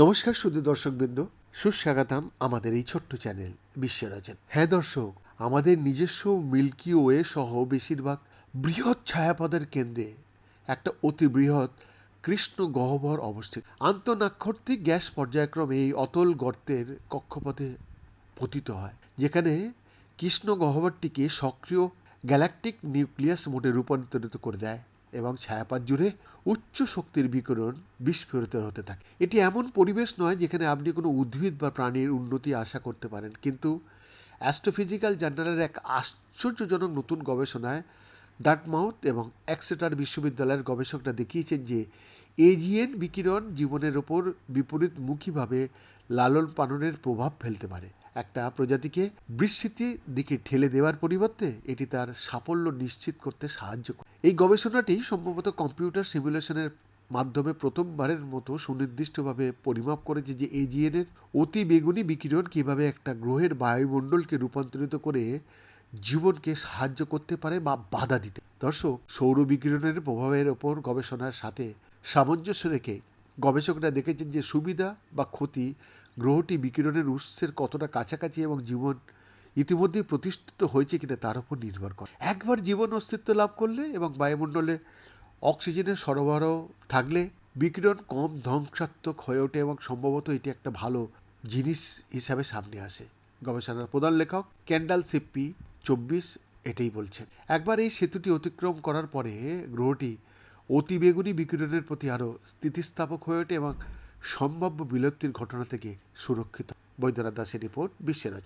নমস্কার শুধু দর্শকবৃন্দ, সুস্বাগতম আমাদের এই ছোট্ট চ্যানেল বিশ্বরাজন হ্যাঁ দর্শক, আমাদের নিজস্ব মিল্কি ওয়ে সহ বেশিরভাগ বৃহৎ ছায়াপথের কেন্দ্রে একটা অতি বৃহৎ কৃষ্ণ গহ্বর অবস্থিত। আন্তঃনাক্ষত্রিক গ্যাস পর্যায়ক্রমে এই অতল গর্তের কক্ষপথে পতিত হয়, যেখানে কৃষ্ণ গহ্বরটিকে সক্রিয় গ্যালাকটিক নিউক্লিয়াস মোডে রূপান্তরিত করে দেয় এবং ছায়াপাত জুড়ে উচ্চ শক্তির বিকিরণ বিস্ফোরিত হতে থাকে। এটি এমন পরিবেশ নয় যেখানে আপনি কোনো উদ্ভিদ বা প্রাণীর উন্নতি আশা করতে পারেন। কিন্তু অ্যাস্ট্রোফিজিক্যাল জার্নালের এক আশ্চর্যজনক নতুন গবেষণায় ডাটমাউথ এবং এক্সেটার বিশ্ববিদ্যালয়ের গবেষকরা দেখিয়েছেন যে এজিএন বিকিরণ জীবনের ওপর বিপরীতমুখীভাবে লালন পালনের প্রভাব ফেলতে পারে। একটা প্রজাতিকে বিস্মৃতির দিকে ঠেলে দেওয়ার পরিবর্তে এটি তার সাফল্য নিশ্চিত করতে সাহায্য করে। এই গবেষণাটি সম্ভবত কম্পিউটার সিমুলেশনের মাধ্যমে প্রথমবারের মতো সুনির্দিষ্টভাবে পরিমাপ করেছে যে এজিএনের অতি বেগুনি বিকিরণ কীভাবে একটা গ্রহের বায়ুমণ্ডলকে রূপান্তরিত করে জীবনকে সাহায্য করতে পারে বা বাধা দিতে দর্শক, সৌর বিকিরণের প্রভাবের ওপর গবেষণার সাথে সামঞ্জস্য রেখে গবেষকরা দেখেছেন যে সুবিধা বা ক্ষতি গ্রহটি বিকিরণের উৎসের কতটা কাছাকাছি এবং জীবন ইতিমধ্যেই প্রতিষ্ঠিত হয়েছে কিনা তার উপর নির্ভর করে। একবার জীবন অস্তিত্ব লাভ করলে এবং বায়ুমণ্ডলে অক্সিজেনের সরবরাহ থাকলে বিকিরণ কম ধ্বংসাত্মক হয়ে ওঠে এবং সম্ভবত এটি একটা ভালো জিনিস হিসাবে সামনে আসে। গবেষণার প্রধান লেখক ক্যান্ডাল সিপ্পি চব্বিশ এটাই বলছেন। একবার এই সেতুটি অতিক্রম করার পরে গ্রহটি অতিবেগুনি বিকিরণের প্রতি আরও স্থিতিস্থাপক হয়ে ওঠে এবং সম্ভাব্য বিলুপ্তির ঘটনা থেকে সুরক্ষিত। বৈদ্যনাথ দাসের রিপোর্ট বিশ্বের